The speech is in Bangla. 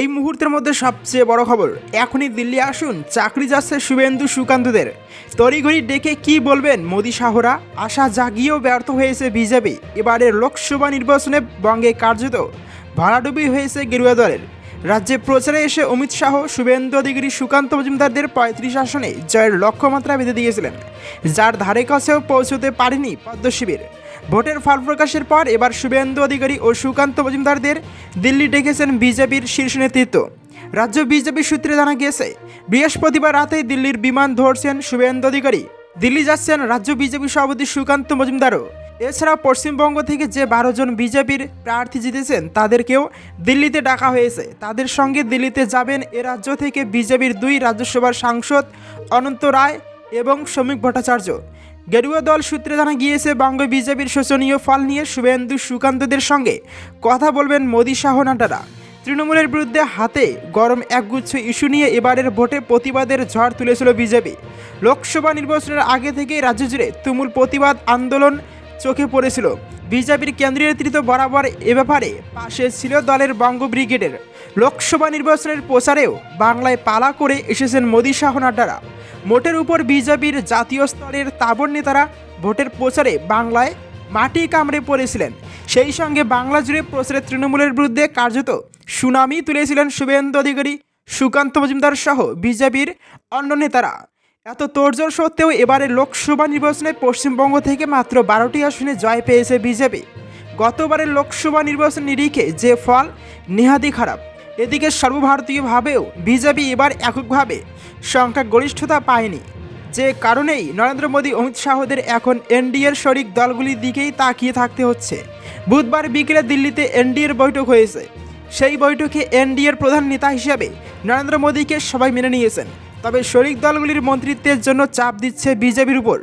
এই মুহূর্তের মধ্যে সবচেয়ে বড় খবর, এখনই দিল্লি আসুন চাকরি যাচ্ছে শুভেন্দু সুকান্তদের। তড়িঘড়ি ডেকে কি বলবেন মোদী শাহরা আশা জাগিয়েও ব্যর্থ হয়েছে বিজেপি। এবারের লোকসভা নির্বাচনে বঙ্গে কার্যত ভাড়াডুবি হয়েছে গেরুয়া দলের। রাজ্যে প্রচারে এসে অমিত শাহ, শুভেন্দু অধিকারী, সুকান্ত মজুমদারদের পঁয়ত্রিশ আসনে জয়ের লক্ষ্যমাত্রা বেঁধে দিয়েছিলেন, যার ধারে কাছেও পৌঁছতে পারেনি পদ্ম শিবির। ভোটের ফল প্রকাশের পর এবার শুভেন্দু অধিকারী ও সুকান্ত মজুমদারদের দিল্লি ডেকেছেন বিজেপির শীর্ষ নেতৃত্ব। রাজ্য বিজেপি সূত্রে জানা গিয়েছে, বৃহস্পতিবার রাতে দিল্লির বিমান ধরছেন শুভেন্দু অধিকারী। দিল্লি যাচ্ছেন রাজ্য বিজেপি সভাপতি সুকান্ত মজুমদারও। এছাড়া পশ্চিমবঙ্গ থেকে যে বারো জন বিজেপির প্রার্থী জিতেছেন, তাদেরকেও দিল্লিতে ডাকা হয়েছে। তাদের সঙ্গে দিল্লিতে যাবেন এ রাজ্য থেকে বিজেপির দুই রাজ্যসভার সাংসদ অনন্ত রায় এবং শ্রমিক ভট্টাচার্য। গেরুয়া দল সূত্রে জানা গিয়েছে, বঙ্গ বিজেপির শোচনীয় ফল নিয়ে শুভেন্দু সুকান্তদের সঙ্গে কথা বলবেন মোদী শাহ নাড্ডারা। তৃণমূলের বিরুদ্ধে হাতে গরম একগুচ্ছ ইস্যু নিয়ে এবারের ভোটে প্রতিবাদের ঝড় তুলেছিল বিজেপি। লোকসভা নির্বাচনের আগে থেকেই রাজ্য জুড়ে তুমুল প্রতিবাদ আন্দোলন চোখে পড়েছিল। বিজেপির কেন্দ্রীয় নেতৃত্ব বরাবর এ ব্যাপারে পাশে ছিল দলের বঙ্গ ব্রিগেডের। লোকসভা নির্বাচনের প্রচারেও বাংলায় পালা করে এসেছেন মোদী শাহ নাড্ডারা। মোটের উপর বিজেপির জাতীয় স্তরের তাবর নেতারা ভোটের প্রচারে বাংলায় মাটি কামড়ে পড়েছিলেন। সেই সঙ্গে বাংলা জুড়ে প্রচারে তৃণমূলের বিরুদ্ধে কার্যত সুনামি তুলেছিলেন শুভেন্দু অধিকারী, সুকান্ত মজুমদার সহ বিজেপির অন্য নেতারা। এত তোড়জোড় সত্ত্বেও এবারে লোকসভা নির্বাচনে পশ্চিমবঙ্গ থেকে মাত্র বারোটি আসনে জয় পেয়েছে বিজেপি। গতবারের লোকসভা নির্বাচন নিরিখে যে ফল নেহাদি খারাপ। এদিকে সর্বভারতীয়ভাবেও বিজেপি এবার এককভাবে সংখ্যাগরিষ্ঠতা পায়নি। যে কারণেই নরেন্দ্র মোদী, অমিত শাহদের এখন এনডিএর শরিক দলগুলির দিকেই তাকিয়ে থাকতে হচ্ছে। বুধবার বিকেলে দিল্লিতে এনডিএর বৈঠক হয়েছে। সেই বৈঠকে এনডিএর প্রধান নেতা হিসেবে নরেন্দ্র মোদীকে সবাই মেনে নিয়েছেন। তবে শরিক দলগুলির মন্ত্রিত্বের জন্য চাপ দিচ্ছে বিজেপির উপর।